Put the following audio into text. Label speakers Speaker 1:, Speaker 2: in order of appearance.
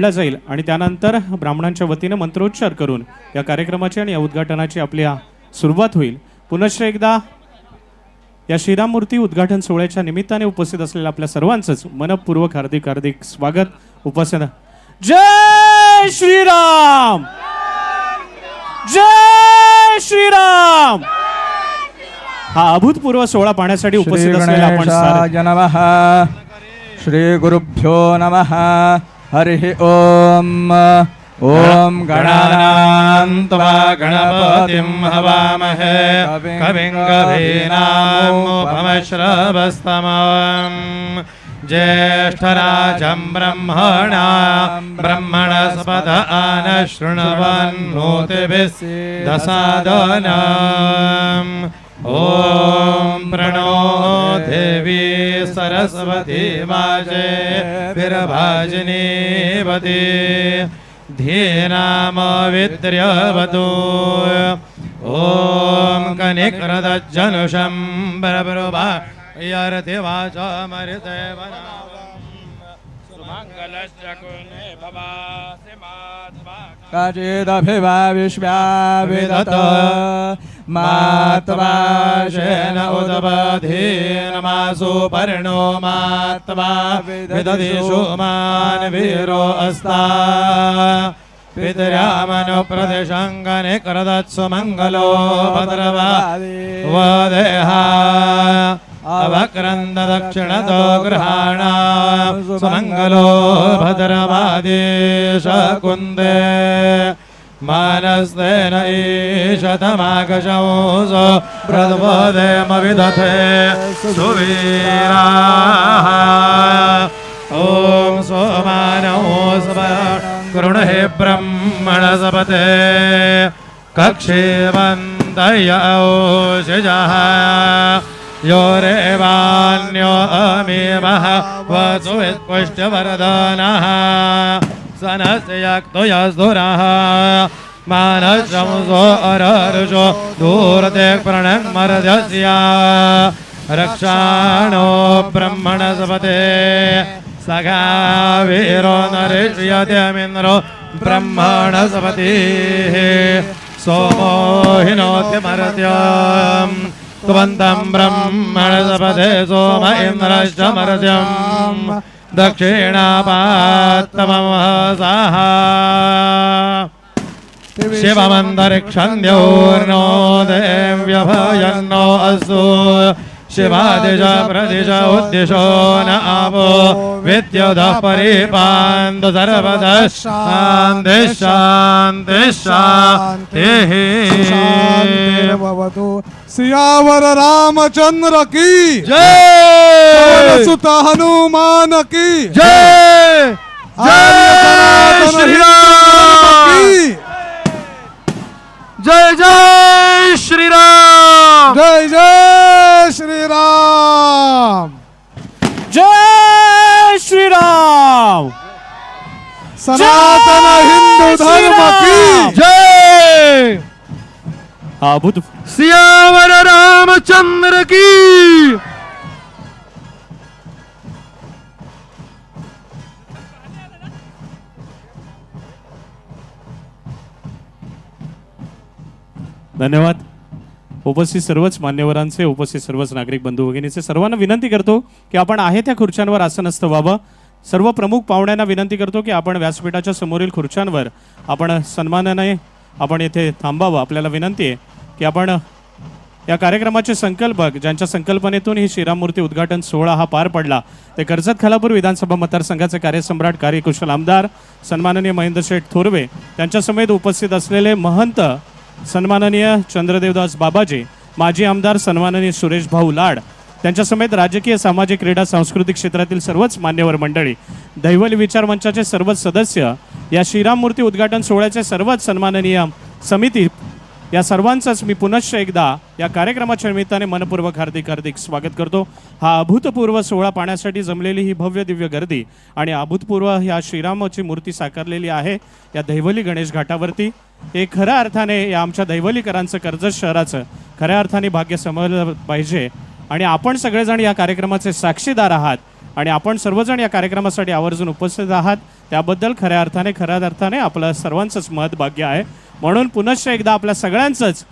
Speaker 1: ला जाईल. आणि त्यानंतर ब्राह्मणांच्या वतीने मंत्रोच्चार करून या कार्यक्रमाची आणि या उद्घाटनाची आपल्या सुरुवात होईल. पुनश्च एकदा या श्रीराममूर्ती उद्घाटन सोहळ्याच्या निमित्ताने उपस्थित असलेल्या आपल्या सर्वांचंच मनपूर्वक हार्दिक हार्दिक स्वागत उपस्थित जय श्रीराम! जय श्रीराम! हा अभूतपूर्व सोहळा पाहण्यासाठी उपस्थित असलेला आपण श्री
Speaker 2: गुरुभ्यो नमः. हरिः ॐ ॐ
Speaker 3: गणानां त्वा गणपतिं हवामहे। कविं कवीनामुपमश्रवस्तमम् ज्येष्ठराजं ब्रह्मणा ब्रह्मणस्पद आन शृण्वन्नोतिभिः दसादनम् ॐ प्रणो देवी। सरस्वती माजे विरभाजिनीवती धीनामवित्र्यवतु। ॐ कनिक्रदज्जनुषं बरबरुभा यरति वाचामरिते सुमङ्गलस्य भवासि माध्वा
Speaker 2: काचिदभिवा विश्वा विदत
Speaker 3: उदबधीनमासु पर्णो मात्वा विदधिषु मान् वीरो अस्ता। पितरामनुप्रतिशङ्गने करदत्सु मङ्गलो भद्रवा वदेहा। अवक्रन्द दक्षिणतो गृहाणा सुमङ्गलो भद्रवादेश कुन्दे मानस्तेन ईशतमाकशंस प्रद्वदेमविदथे सुवीराः। ॐ सोमानौ कृणहे ब्रह्मणसपते कक्षेवन्तय ओषिजः यो रेवान्यो अमीमः वसु वित्पुष्टवरदानः सनस्य याक्तो यस्तुरः। मानशंसो अररुषो दूरते प्रणमर्जस्य रक्षाणो ब्रह्मणस्पते। सखा वीरो नरिष्यत्यमिन्द्रो ब्रह्मणसपतिः। सोमो हिनोति मर्त्यम्। त्वन्तं ब्रह्मणस्पते सोम इन्द्रश्च मर्त्यम्। दक्षिणापात्तममहसः शिवमन्तरिक्षन्योर्नो देव्यभयन्नो अस्तु। शिवादिश प्रदिश उद्दिशो न आवो विद्युदः परिपान्तु सर्वतः शान्ति शान्ति शान्तिः
Speaker 4: भवतु सियावर रामचंद्र की?
Speaker 3: जय!
Speaker 4: सुत हनुमान की?
Speaker 3: जय! जय श्रीराम जय जय श्रीराम
Speaker 4: जय जय श्री राम!
Speaker 1: जय श्रीराम
Speaker 4: सनातन हिंदू धर्म की?
Speaker 3: जय!
Speaker 1: अभूत
Speaker 3: सियावर रामचंद्र की
Speaker 1: धन्यवाद उपस्थित सर्वच मान्यवरांचे उपस्थित सर्वच नागरिक बंधू भगिनीचे सर्वांना विनंती करतो की आपण आहे त्या खुर्च्यांवर आसनस्थ व्हावं सर्व प्रमुख पाहुण्यांना विनंती करतो की आपण व्यासपीठाच्या समोरील खुर्च्यांवर आपण सन्मानाने आपण येथे थांबावं आपल्याला विनंती आहे की आपण या कार्यक्रमाचे संकल्पक ज्यांच्या संकल्पनेतून ही श्रीराममूर्ती उद्घाटन सोहळा हा पार पडला ते कर्जत खालापूर विधानसभा मतदारसंघाचे कार्यसम्राट कार्यकुशल आमदार सन्माननीय महेंद्र शेठ थोरवे त्यांच्यासमेत उपस्थित असलेले महंत सन्माननीय चंद्रदेवदास बाबाजी माजी आमदार सन्माननीय सुरेश भाऊ लाड त्यांच्यासमेत राजकीय सामाजिक क्रीडा सांस्कृतिक क्षेत्रातील सर्वच मान्यवर मंडळी दैवली विचार मंचाचे सर्वच सदस्य या श्रीराममूर्ती उद्घाटन सोहळ्याचे सर्वच सन्माननीय समिती या सर्वांचंच मी पुनश्च एकदा या कार्यक्रमाच्या निमित्ताने मनपूर्वक हार्दिक हार्दिक स्वागत करतो. हा अभूतपूर्व सोहळा पाहण्यासाठी जमलेली ही भव्य दिव्य गर्दी आणि अभूतपूर्व ह्या श्रीरामाची मूर्ती साकारलेली आहे या दैवली गणेश घाटावरती. हे खऱ्या अर्थाने या आमच्या दैवलीकरांचं कर्जत शहराचं खऱ्या अर्थाने भाग्य समजलं पाहिजे. आणि आपण सगळेजण या कार्यक्रमाचे साक्षीदार आहात आणि आपण सर्वजण या कार्यक्रमासाठी आवर्जून उपस्थित आहात. त्याबद्दल खऱ्या अर्थाने खऱ्या अर्थाने आपलं सर्वांचंच मत भाग्य आहे. म्हणून पुनश्च एकदा आपल्या सगळ्यांचंच